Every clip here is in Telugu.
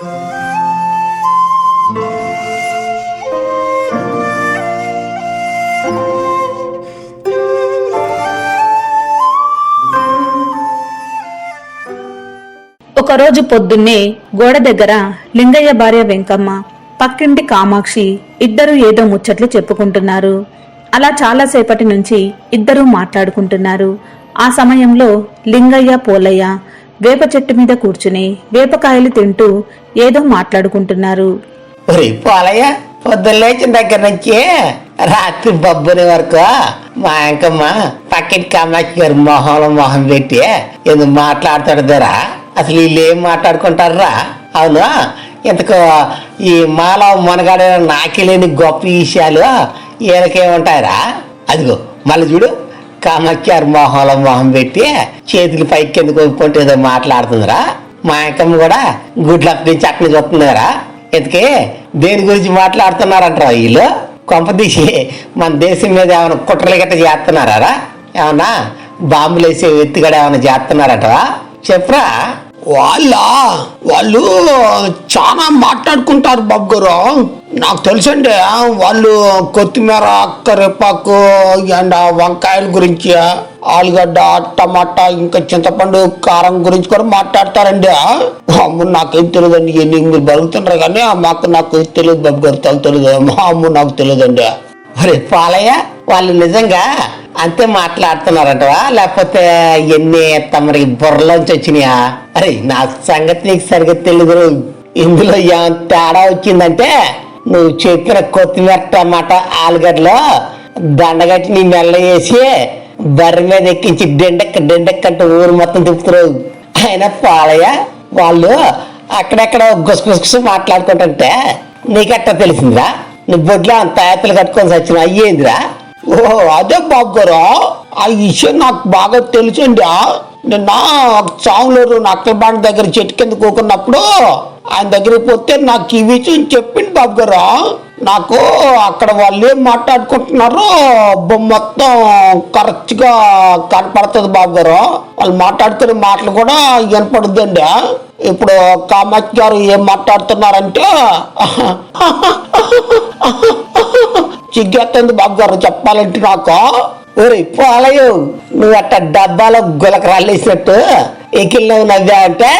ఒకరోజు పొద్దున్నే గోడ దగ్గర లింగయ్య భార్య వెంకమ్మ పక్కింటి కామాక్షి ఇద్దరు ఏదో ముచ్చట్లు చెప్పుకుంటున్నారు. అలా చాలాసేపటి నుంచి ఇద్దరూ మాట్లాడుకుంటున్నారు. ఆ సమయంలో లింగయ్య పోలయ్య వేప చెట్టు మీద కూర్చుని వేపకాయలు తింటూ ఏదో మాట్లాడుకుంటున్నారు. ఒరే పోలయ్య పొద్దున్న లేచిన దగ్గర నుంచి రాత్రి బొబ్బుని వరకు మా అంకమ్మ పక్కన కామాక్షి గారి మొహంలో మొహం పెట్టి ఎందుకు మాట్లాడుతాడుదరా అసలు వీళ్ళు ఏం మాట్లాడుకుంటారా అవును ఇంతకు ఈ మాల మనగాడ నాకిలేని గొప్ప విషయాలు ఈయనకేముంటాయరా అదిగో మళ్ళీ చూడు. కామాక్షి మొహంలో మొహం పెట్టి చేతులు పైకి కింద ఒప్పుకుంటే ఏదో మాట్లాడుతుందిరా. మా అంకమ్మ కూడా గుడ్లప్పటి నుంచి అక్కడి నుంచి వస్తుందిరా. ఇంతకీ దేని గురించి మాట్లాడుతున్నారంటారా వీళ్ళు? కొంపదీసి మన దేశం మీద ఏమైనా కుట్రలు గట్ట చేస్తున్నారా ఏమన్నా బాంబులు వేసే ఎత్తుగడ ఏమైనా చేస్తున్నారటవా చెప్పరా. వాళ్ళ వాళ్ళు చాలా మాట్లాడుకుంటారు బాబు గారు నాకు తెలుసండి వాళ్ళు కొత్తిమీర కరివేపాకు అండ్ వంకాయల గురించి ఆలుగడ్డ టమాటా ఇంకా చింతపండు కారం గురించి కూడా మాట్లాడతారండి. అమ్ము నాకేం తెలియదండి ఎన్ని మీరు బతుకుతున్నారు కానీ మాకు నాకు తెలియదు బాబు గారు తెలియదు మా అమ్ము నాకు తెలియదండి అరే పాలయ్య వాళ్ళు నిజంగా అంతే మాట్లాడుతున్నారటవా? లేకపోతే ఎన్ని తమరి బుర్రలోంచి వచ్చినాయా? అరే నా సంగతి నీకు సరిగ్గా తెలియదు ఇందులో ఎంత తేడా వచ్చిందంటే నువ్వు చెప్పిన కొత్తిమీర టమాటా ఆలుగడ్డలో దండగట్టి నీ మెల్ల వేసి బర్రె మీద ఎక్కించి డెండెక్క డెండెక్క అంటే ఊరు మొత్తం తిప్పుతున్నారు. ఆయన పాలయ్య వాళ్ళు అక్కడెక్కడ గుసగుసగుస మాట్లాడుకుంటుంటే నీకెట్టా తెలిసిందిరా? నీ బొడ్లో అంత ఏతలు కట్టుకొని వచ్చిన అయ్యేందిరా? ఓ అదే బాబు ఆ విషయం నాకు బాగా తెలుసండి. నిన్న చావులూరు నక్కలబాండ దగ్గర చెట్టు కింద కూకున్నప్పుడు ఆయన దగ్గరికి పోతే నాకు ఈ విషయం చెప్పింది బాబు గారు. నాకు అక్కడ వాళ్ళు ఏం మాట్లాడుకుంటున్నారో మొత్తం కరెక్ట్గా కనపడుతుంది బాబు గారు. వాళ్ళు మాట్లాడుతున్న మాటలు కూడా వినపడుతుందండి. ఇప్పుడు కామాక్షి గారు ఏం మాట్లాడుతున్నారంటే చిగ్గేస్తుంది బాబు గారు చెప్పాలంటే నాకు. ఊరి పోలయ్య నువ్వు అట్ట డబ్బాలో గులక రాలేసినట్టు ఎకిల్లో నవ్వా అంటే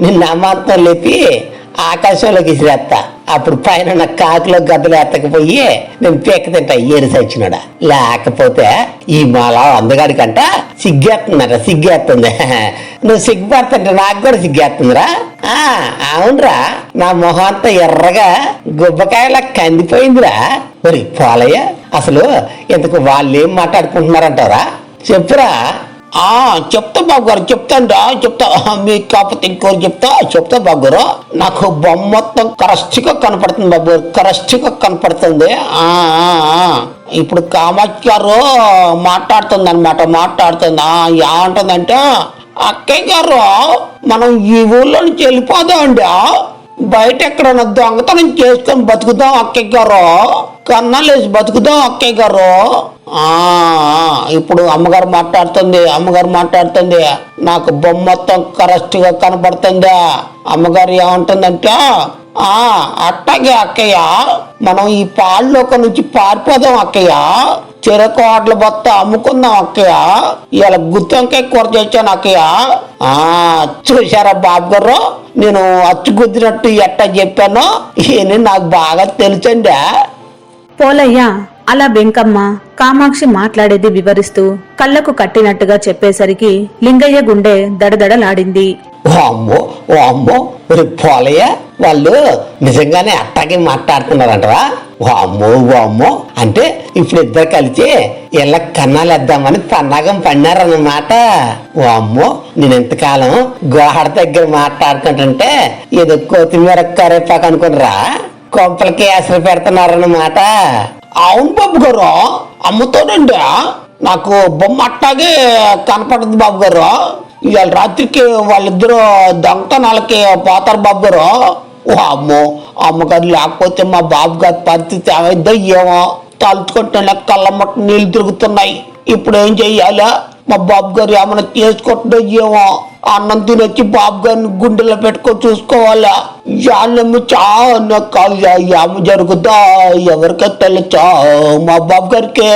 నిన్న అమాంతం లేపి ఆకాశంలోకి విసిరేస్తా అప్పుడు పైన ఉన్న కాకులో గద్దలు ఎత్తకపోయి నేను పీక తింటా. ఏరు సచ్చినాడా. లేకపోతే ఈ మాల అందగాడికంట సిగ్గేస్తుందట సిగ్గేస్తుంది. నువ్వు సిగ్గుపడుతుంటే నాకు కూడా సిగ్గేస్తుందిరా. ఆ అవునరా. నా మొహం అంతా ఎర్రగా గుబ్బకాయలా కందిపోయిందిరా. మరి పోలయ్య అసలు ఇంతకు వాళ్ళు ఏం మాట్లాడుకుంటున్నారంటారా చెప్పురా. చెప్తా బాబు గారు చెప్తాండా చెప్తా మీకు కాకపోతే ఇంకోరు చెప్తా. చెప్తా బాబు గారు నాకు బొమ్మ మొత్తం కరెక్ట్గా కనపడుతుంది బాబు గారు కరెక్ట్గా కనపడుతుంది ఇప్పుడు కామాక్షి గారు మాట్లాడుతుంది అనమాట మాట్లాడుతుంది. ఆ, ఏమంటుందంటే అక్కయ్య గారు మనం ఈ ఊళ్ళో నుంచి వెళ్ళిపోదామండి. బయట ఎక్కడైనా దొంగతనం చేసుకొని బతుకుదాం అక్కయ్య గారు. కన్నాలేసి బతుకుదాం అక్కయ్య గారు. ఇప్పుడు అమ్మగారు మాట్లాడుతుంది అమ్మగారు మాట్లాడుతుంది. నాకు బొమ్మ మొత్తం కరెక్ట్గా కనపడుతుంది అమ్మగారు ఏమంటుందంటే ఆ అట్టగే అక్కయ్య మనం ఈ పాళ్ళలోక నుంచి పారిపోదాం అక్కయ్య. చెరకు ఆటలు బొత్త అమ్ముకుందాం అక్కయ్య. ఇలా గుత్తంకాయ కూర చేశాను అక్కయ్య. ఆ చూసారా బాబు గారు? నేను అచ్చు గుద్దినట్టు ఎట్టా చెప్పానో. ఈయన నాకు బాగా తెలుసండి. పోలయ్య అలా వెంకమ్మ కామాక్షి మాట్లాడేది వివరిస్తూ కళ్ళకు కట్టినట్టుగా చెప్పేసరికి లింగయ్య గుండె దడదడలాడింది. అమ్మో ఓ అమ్మో పోలయ్య వాళ్ళు నిజంగానే అట్టాగే మాట్లాడుతున్నారంటరా? ఓ అమ్మో ఓ అమ్మో అంటే ఇప్పుడు ఇద్దరు కలిసి ఇలా కన్నాలు వేద్దామని పన్నాగం పన్నారన్నమాట ఓ అమ్మో నేను ఎంతకాలం గోహడ దగ్గర మాట్లాడుకుంటుంటే ఏదో కొత్తిమీర కరేపాకు అనుకున్నారా? కొంపలకి అసలు పెడుతున్నారన్నమాట అవును బాబు గారు అమ్ముతాడండి నాకు బొమ్మ అట్టాగే కనపడదు బాబు గారు. ఇవాళ రాత్రికి వాళ్ళిద్దరు దొంగతనాలకి పోతారు బాబు గారు. అమ్మో అమ్మగారు లేకపోతే మా బాబు గారి పరిస్థితి ఏమైందో ఏమో. తలుచుకుంటున్నా కళ్ళ మొట్ట నీళ్ళు తిరుగుతున్నాయి. ఇప్పుడు ఏం చెయ్యాలా? మా బాబు గారు ఏమైనా చేసుకుంటుందో ఏమో? అన్నం తినొచ్చి బాబు గారిని గుండెలో పెట్టుకొని చూసుకోవాలా? యాళ్ళమ్మ చా నాకు కాదు ఏమ జరుగుద్దా? ఎవరికి తెలుసా? మా బాబు గారికి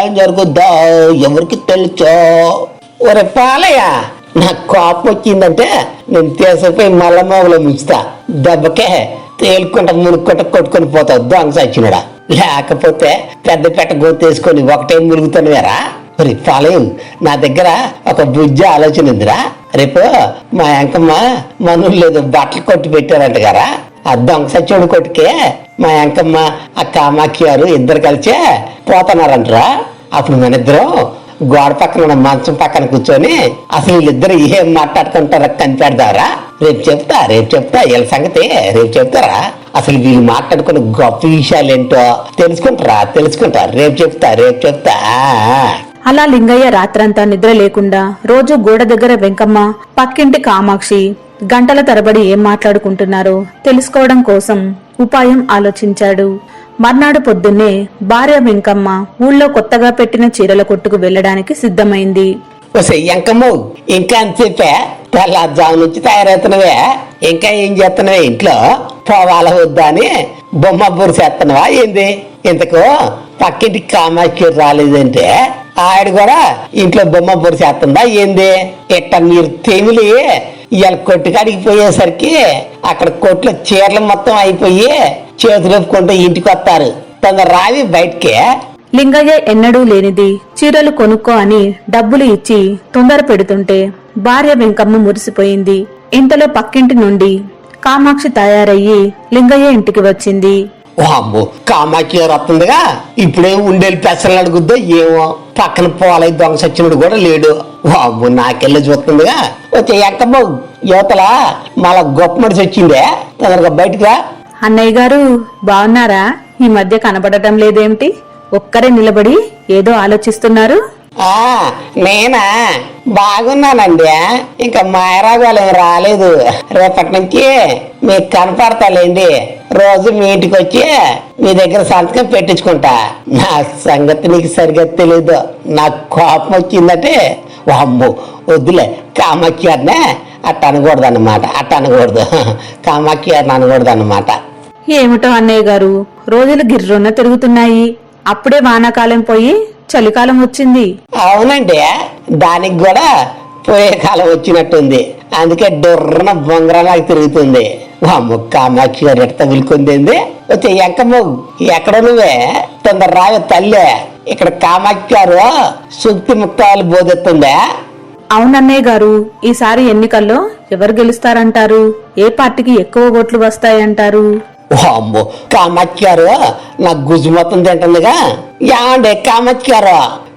ఏం జరుగుద్దా? ఎవరికి తెలుసా? ఒరే పాలయ్య నాకు కోపం వచ్చిందంటే నేను తీసుకుపోయి మల్ల మోగలో ముంచుతా. దెబ్బకే తేలుకుంటా మునుక్కుంటా కొట్టుకొని పోతావు దొంగ సచ్చినడా. లేకపోతే పెద్ద పెట్ట గోతేసుకొని ఒకటే మునుగుతాను వేరా పాలయం నా దగ్గర ఒక బుజ్జ ఆలోచన ఉందిరా. రేపు మా అంకమ్మ మనులు లేదు బట్టలు కొట్టి పెట్టారంట గారా. ఆ దొంగ కొట్టుకే మా అంకమ్మ ఆ కామాక్షి గారు ఇద్దరు కలిసే పోతున్నారంటరా. అప్పుడు మన ఇద్దరం గోడ పక్కన ఉన్న మంచం పక్కన కూర్చొని అసలు వీళ్ళిద్దరు ఏం మాట్లాడుకుంటారా కనిపెడదారా రేపు చెప్తా రేపు చెప్తా వీళ్ళ సంగతి రేపు చెప్తారా. అసలు వీళ్ళు మాట్లాడుకున్న గొప్ప విషయాలు ఏంటో తెలుసుకుంటారా. తెలుసుకుంటా రేపు చెప్తా రేపు చెప్తా అలా లింగయ్య రాత్రంతా నిద్ర లేకుండా రోజు గోడ దగ్గర వెంకమ్మ పక్కింటి కామాక్షి గంటల తరబడి ఏం మాట్లాడుకుంటున్నారో తెలుసుకోవడం కోసం ఉపాయం ఆలోచించాడు. మర్నాడు పొద్దున్నే భార్య వెంకమ్మ ఊళ్ళో కొత్తగా పెట్టిన చీరల కొట్టుకు వెళ్ళడానికి సిద్ధమైంది. వస్తే ఇంకా అంతసేపే? తెల్లారుజాము నుంచి తయారవుతున్నవే. ఇంకా ఏం చేస్తున్నావే ఇంట్లో? పోవాల వద్దా అని బొమ్మ బురు చేస్తున్నావా? ఏంది? ఇంతకు పక్కింటి కామాక్షి రాలేదంటే ఆవిడ కూడా ఇంట్లో బొమ్మ బురు చేస్తుందా? ఏంది? ఇట్ట మీరు తెమిలి ఇవాళ కొట్టుకాడికి పోయేసరికి అక్కడ కొట్లు చీరలు మొత్తం అయిపోయి చేతులేపుకుంటూ ఇంటికి వస్తారు. తొందర రావి బయటికి. లింగయ్య ఎన్నడూ లేనిది చీరలు కొనుక్కో అని డబ్బులు ఇచ్చి తొందర పెడుతుంటే భార్య వెంకమ్మ మురిసిపోయింది. ఇంతలో పక్కింటి నుండి కామాక్షి తయారయ్యి లింగయ్య ఇంటికి వచ్చింది. వామ్మో కామాక్షి వస్తుందిగా? ఇప్పుడే ఉండేది పెసలు అడుగుద్దో ఏమో. పక్కన పోలై దొంగ సచ్చినుడు కూడా లేడు. వామ్మో నాకెళ్ళి చూస్తుందిగా. వచ్చే ఎక్కమ్మో యువతల మళ్ళా గొప్ప మనిషి వచ్చిందే తొందరగా బయటికి రా. అన్నయ్య గారు బాగున్నారా? ఈ మధ్య కనబడటం లేదేమిటి? ఒక్కరే నిలబడి ఏదో ఆలోచిస్తున్నారు? ఆ నేనా? బాగున్నానండి. ఇంకా మాయరాగాలు రాలేదు. రేపటి నుంచి మీకు కనపడతాలేండి. రోజు మీ ఇంటికి వచ్చి మీ దగ్గర సంతకం పెట్టించుకుంటా. నా సంగతి నీకు సరిగ్గా తెలీదు. నాకు కోపం వచ్చిందంటే అమ్ము వద్దులే. కామాక్షి అట్ట అనకూడదు అన్నమాట అట్ట అనకూడదు. కామాక్షి అనకూడదు అన్నమాట ఏమిటో అన్నయ్య గారు? రోజులు గిర్రున్న తిరుగుతున్నాయి. అప్పుడే వానాకాలం పోయి చలికాలం వచ్చింది. అవునండి. దానికి కూడా పోయే కాలం వచ్చినట్టుంది. అందుకే డొర్రన బొంగరాలకు తిరుగుతుంది. వామ్మ కామాక్షి గారు ఎట్ట తగులుకుంది వచ్చే ఎంకమ్మ ఎక్కడ నువ్వే. తొందర రావే తల్లి. ఇక్కడ కామాక్షి గారు సుక్తి ముక్తాలు బోధెత్తుందే అవునన్నయ్య గారు ఈసారి ఎన్నికల్లో ఎవరు గెలుస్తారంటారు? ఏ పార్టీకి ఎక్కువ ఓట్లు వస్తాయంటారు? అమ్మో కామాక్షి నాకు గుజు మొత్తం తింటుందిగా. యాండే కామాక్షి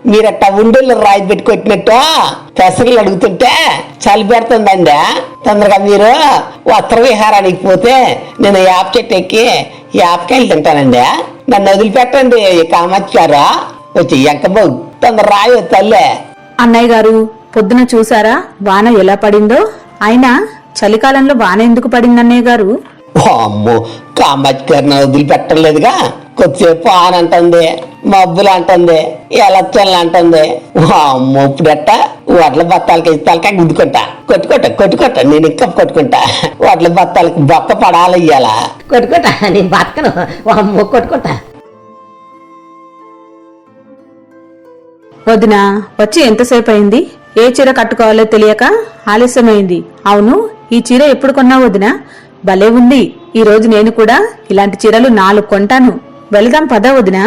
మీరట్ట ఉండేళ్ళు రాయి పెట్టి కొట్టినట్టు? అడుగుతుంటే చలి పెడుతుందండి. తొందరగా మీరు ఉత్తర విహారానికి పోతే నేను యాప్ చెట్టు ఎక్కి యాప్కాయలు తింటానండి. నన్ను వదిలిపెట్టండి ఈ వచ్చి ఎంకబో తొందర రాయి తల్లే. అన్నయ్య గారు పొద్దున చూసారా? వాన ఎలా పడిందో? అయినా చలికాలంలో వాన ఎందుకు పడింది అన్నయ్య గారు? అమ్మో కామాక్షి గారిని వదిలిపెట్టలేదుగా? కొద్దిసేపు ఆన్ అంటుంది మబ్బులు అంటుంది ఎలచ్చలు అంటుంది. అమ్మో ఇప్పుడెట్ట? వడ్ల బత్తాలకి తలకాయ గుద్దుకుంటా. కొట్టుకుంటా కొట్టుకుంటా నేను ఇంకా కొట్టుకుంటా. వడ్ల బత్తాలకి బొక్క పడాలి ఇయ్యాలా. కొట్టుకుంటా నేను బతకను. అమ్మో కొట్టుకుంటా. వదిన వచ్చి ఎంతసేపు అయింది? ఏ చీర కట్టుకోవాలో తెలియక ఆలస్యమైంది. అవును ఈ చీర ఎప్పుడు కొన్నావు వదిన? భలే ఉంది. ఈ రోజు నేను కూడా ఇలాంటి చీరలు నాలుగు కొంటాను. వెళదాం పద వదిన.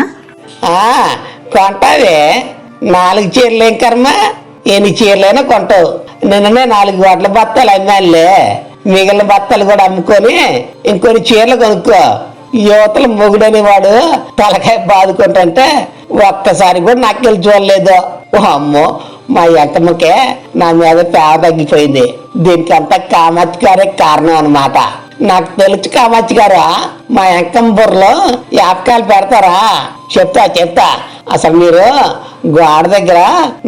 కొంటావే. నాలుగు చీరలు ఏం కర్మ? ఎన్ని చీరలైనా కొంటావు. నిన్ననే నాలుగు వడ్ల బత్తాలు అమ్మానులే. మిగిలిన బత్తాలు కూడా అమ్ముకొని ఇంకొన్ని చీరలు కొనుక్కో. యువతలు మొగుడని వాడు తలకాయ బాదుకుంటుంటే ఒక్కసారి కూడా నాకు వెళ్ళి చూడలేదు. అమ్మో మా ఎంతమ్మకే నా మీద పేద తగ్గిపోయింది. దీనికి అంతా కామాచి కారణం అన్నమాట. నాకు తెలుసు కామాచి గారు మా ఎంకమ్మ బుర్రలో యాపకాయలు పెడతారా? చెప్తా చెప్తా. అసలు మీరు గోడ దగ్గర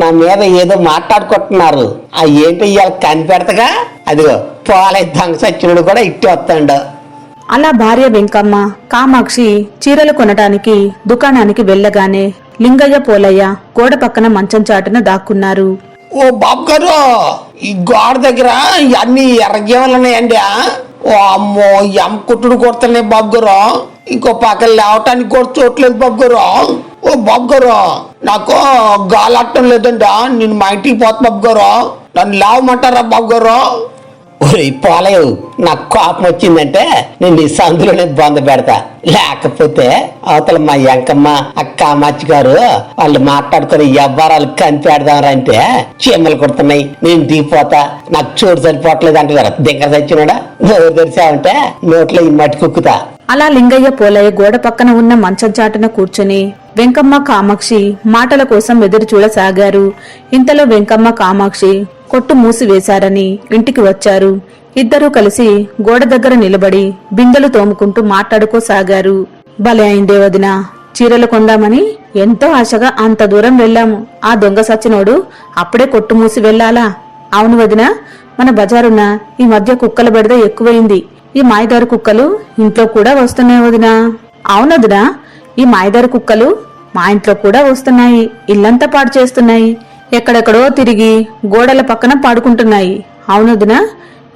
నా మీద ఏదో మాట్లాడుకుంటున్నారు. ఆ ఏంటి ఇవాళ కనిపెడతగా? అదిగో పోలే దొంగ సచ్చినుడు కూడా ఇట్టి వస్తాడు. అలా భార్య వెంకమ్మ కామాక్షి చీరలు కొనటానికి దుకాణానికి వెళ్ళగానే లింగయ్య పోలయ్య గోడ పక్కన మంచం చాటున దాక్కున్నారు. ఓ బాబు గారు ఈ గోడ దగ్గర అన్ని ఎర్రగేమలు ఉన్నాయండి? ఓ అమ్మో ఎం కుట్టుడు కొడుతున్నాయి బాబు గారు ఇంకో పక్కన లేవటానికి కూడా చూడలేదు బాబు గారు ఓ బాబు గారు నాకు గాలట్టం లేదండి. నేను మా ఇంటికి పోతా బాబు గారు నన్ను లేవమంటారా బాబు గారు ఒరే పోలేవు నాకు కోపం వచ్చిందంటే నేను ఈ సందులోనే బొంద పెడతా. లేకపోతే అవతల మా ఎంకమ్మ అక్క అమ్మచ్చి గారు వాళ్ళు మాట్లాడుకుని ఎవ్వరాలు కనిపెడదామరా అంటే చీమలు కుడుతున్నాయి. నేను దిగిపోతా. నాకు చూడు సరిపోవట్లేదు అంటారు దగ్గర తెచ్చినాడా నోరు తెరిచావంటే నోట్లో ఈ మట్టి కుక్కుతా. అలా లింగయ్య పోలయ్య గోడ పక్కన ఉన్న మంచం చాటున కూర్చుని వెంకమ్మ కామాక్షి మాటల కోసం ఎదురు చూడసాగారు. ఇంతలో వెంకమ్మ కామాక్షి కొట్టు మూసివేశారని ఇంటికి వచ్చారు. ఇద్దరూ కలిసి గోడ దగ్గర నిలబడి బిందెలు తోముకుంటూ మాట్లాడుకోసాగారు. భలే అయిందే వదిన చీరలు కొందామని ఎంతో ఆశగా అంత దూరం వెళ్ళాము. ఆ దొంగ సచ్చినోడు అప్పుడే కొట్టు మూసి వెళ్ళాలా? అవును వదిన మన బజారున్న ఈ మధ్య కుక్కల బెడద ఎక్కువైంది. ఈ మాయదారు కుక్కలు ఇంట్లో కూడా వస్తున్నాయి వదినా. అవునదినా ఈ మాయదారు కుక్కలు మా ఇంట్లో కూడా వస్తున్నాయి. ఇల్లంతా పాడు చేస్తున్నాయి. ఎక్కడెక్కడో తిరిగి గోడల పక్కన పాడుకుంటున్నాయి. అవునదినా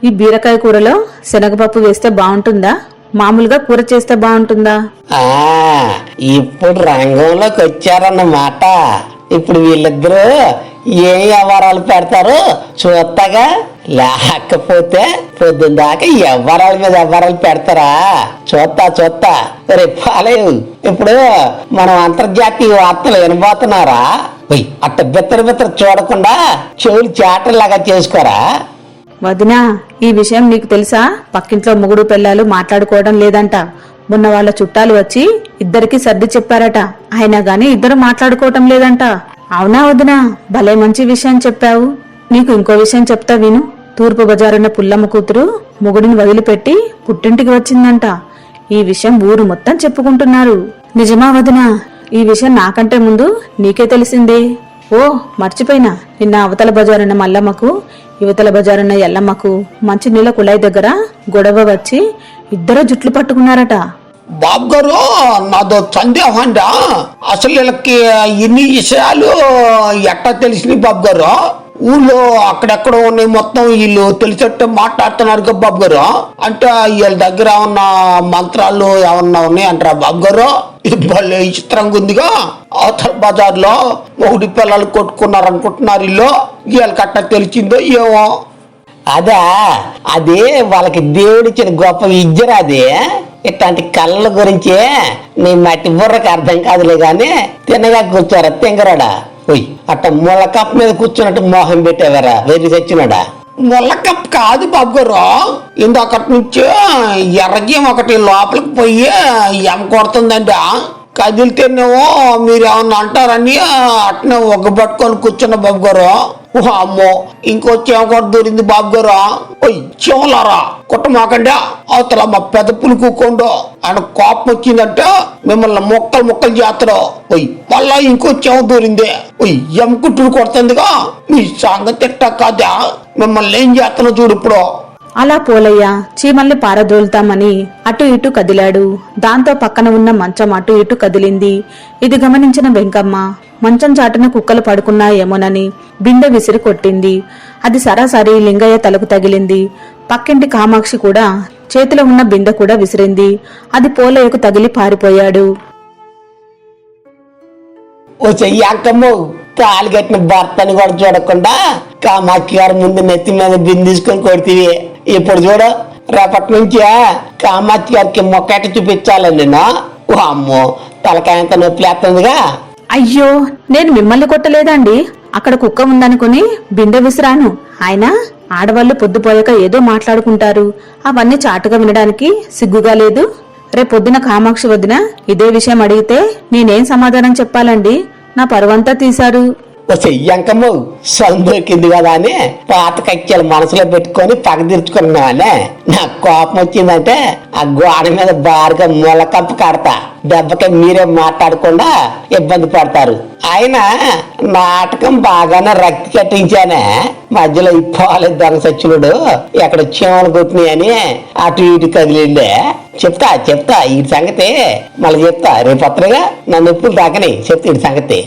ఈ బీరకాయ కూరలో శనగపప్పు వేస్తే బాగుంటుందా? మామూలుగా కూర చేస్తే బాగుంటుందా? ఆ ఇప్పుడు రంగంలోకి వచ్చారన్నమాట. ఇప్పుడు వీళ్ళిద్దరూ ఏ వ్యవహారాలు పెడతారు చూస్తాగా లేకపోతే పొద్దున్న దాకా వ్యవహారాల మీద వ్యవహారాలు పెడతారా? చూస్తా చూస్తా రేపు ఇప్పుడు మనం అంతర్జాతీయ వార్తలు వినబోతున్నారా? పోయి అట్ట బిత్తర బిత్తర చూడకుండా చెవులు చేటలాగా చేసుకోరా? వదినా ఈ విషయం నీకు తెలుసా? పక్కింట్లో మొగుడు పిల్లలు మాట్లాడుకోవడం లేదంట. మొన్న వాళ్ళ చుట్టాలు వచ్చి ఇద్దరికి సర్ది చెప్పారట. అయినా గాని ఇద్దరు మాట్లాడుకోవటం లేదంట. అవునా వదినా? భలే మంచి విషయం చెప్పావు. నీకు ఇంకో విషయం చెప్తా విను. తూర్పు బజారున్న పుల్లమ్మ కూతురు మొగుడిని వదిలిపెట్టి పుట్టింటికి వచ్చిందంట. ఈ విషయం ఊరు మొత్తం చెప్పుకుంటున్నారు. నిజమా వదినా? ఈ విషయం నాకంటే ముందు నీకే తెలిసిందే. ఓ మర్చిపోయినా. నిన్న అవతల బజారున్న మల్లమ్మకు యువతల బజారున్న ఎల్లమ్మకు మంచినీళ్ళ కుళాయి దగ్గర గొడవ వచ్చి ఇద్దరు జుట్లు పట్టుకున్నారట. బాబు గారు నాదో సందేహం అసలు వీళ్ళకి ఇన్ని విషయాలు ఎట్టా తెలిసినాయి బాబు గారు ఊళ్ళో అక్కడెక్కడ ఉన్నాయి మొత్తం వీళ్ళు తెలిసేట్టు మాట్లాడుతున్నారు కదా బాబు గారు. అంటే వీళ్ళ దగ్గర ఉన్న మంత్రాలు ఏమన్నా ఉన్నాయంటారా బాబు గారు? భలే విచిత్రంగా ఉందిగా. అవతల బజార్లో ఒకటి పిల్లలు కొట్టుకున్నారు అనుకుంటున్నారు వీళ్ళు. వీళ్ళకి అట్టా తెలిసిందో ఏమో. అదా అదే వాళ్ళకి దేవుడిచ్చిన గొప్ప విద్యరా అది? ఇట్లాంటి కళ్ళ గురించి నీ మట్టి బుర్రకు అర్థం కాదులే గాని తినగా కూర్చోరా తింగరాడా? పోయి అట్ట ముళ్ళ కప్ మీద కూర్చున్నట్టు మోహం పెట్టేవరా? వెర్రి తెచ్చినాడా? ములకప్ కాదు బాబు గారు. ఇందాకటి నుంచి ఎర్రగేం ఒకటి లోపలికి పోయి ఎం కొడుతుందండి కదిలితేనేమో మీరు ఏమన్నా అంటారని అట్నే ఒక పట్టుకొని కూర్చున్న బాబు గారు. అమ్మో ఇంకో చీమ కూడా దూరింది బాబు గారు? ఓయ్ చీమలారా కుట్టమాకండి. అవతల మా పెద్ద పులి ఆయన కోపం వచ్చిందంటే మిమ్మల్ని మొక్కలు మొక్కలు చేస్తారు. ఓయ్ మళ్ళా ఇంకో చీమ దూరింది. ఓయ్ ఎం కుట్టుడు కొడుతుందిగా? మీ సంగతి ఎట్టా కాదా? మిమ్మల్ని ఏం చేస్తున్నా చూడు ఇప్పుడు. అలా పోలయ్య చీమల్ని పారదోలుతామని అటు ఇటు కదిలాడు. దాంతో పక్కన ఉన్న మంచం అటు ఇటు కదిలింది. ఇది గమనించిన వెంకమ్మ మంచం చాటున కుక్కలు పడుకున్నాయేమోనని బిందె విసిరి కొట్టింది. అది సరాసరి లింగయ్య తలకు తగిలింది. పక్కింటి కామాక్షి కూడా చేతిలో ఉన్న బిందె కూడా విసిరింది. అది పోలయ్యకు తగిలి పారిపోయాడు. ఓ చెయ్యి అంకమ్ము తాళి కట్టిన భర్తని కూడా చూడకుండా కామాక్షి గారి ముందు నెత్తి మీద బిందు కొడితే ఇప్పుడు చూడు రేపటి నుంచి కామాక్షి గారికి మొక్కట చూపించాలి నేను ఓ అమ్మో తలకాయంత నొప్పి లేస్తుందిగా. అయ్యో నేను మిమ్మల్ని కొట్టలేదండి. అక్కడ కుక్క ఉందనుకుని బిందె విసిరాను. ఆయన ఆడవాళ్ళు పొద్దుపోయాక ఏదో మాట్లాడుకుంటారు. అవన్నీ చాటుగా వినడానికి సిగ్గుగా లేదు. రేపొద్దున కామాక్షి వదిన ఇదే విషయం అడిగితే నేనేం సమాధానం చెప్పాలండి? నా పరువంతా తీశారు. ఓ చెయ్యంకమ్ము సందొరికింది కదా అని పాత కక్కెలు మనసులో పెట్టుకొని పగదీర్చుకున్నానే నాకు కోపం వచ్చిందంటే ఆ గోడ మీద బారుగా మొలకప్పు కడతా. దెబ్బకి మీరే మాట్లాడకుండా ఇబ్బంది పడతారు. ఆయన నాటకం బాగానే రక్తి కట్టించానే. మధ్యలో ఈ పోలేదు దొంగ సచ్చినుడు ఎక్కడ చీమలు కొట్టినాయని అటు ఇటు కదిలిండే. చెప్తా చెప్తా ఈ సంగతి మళ్ళీ చెప్తా. రేపు వస్తారుగా నన్ను ఎప్పుడు తాకని చెప్తా ఈ సంగతి.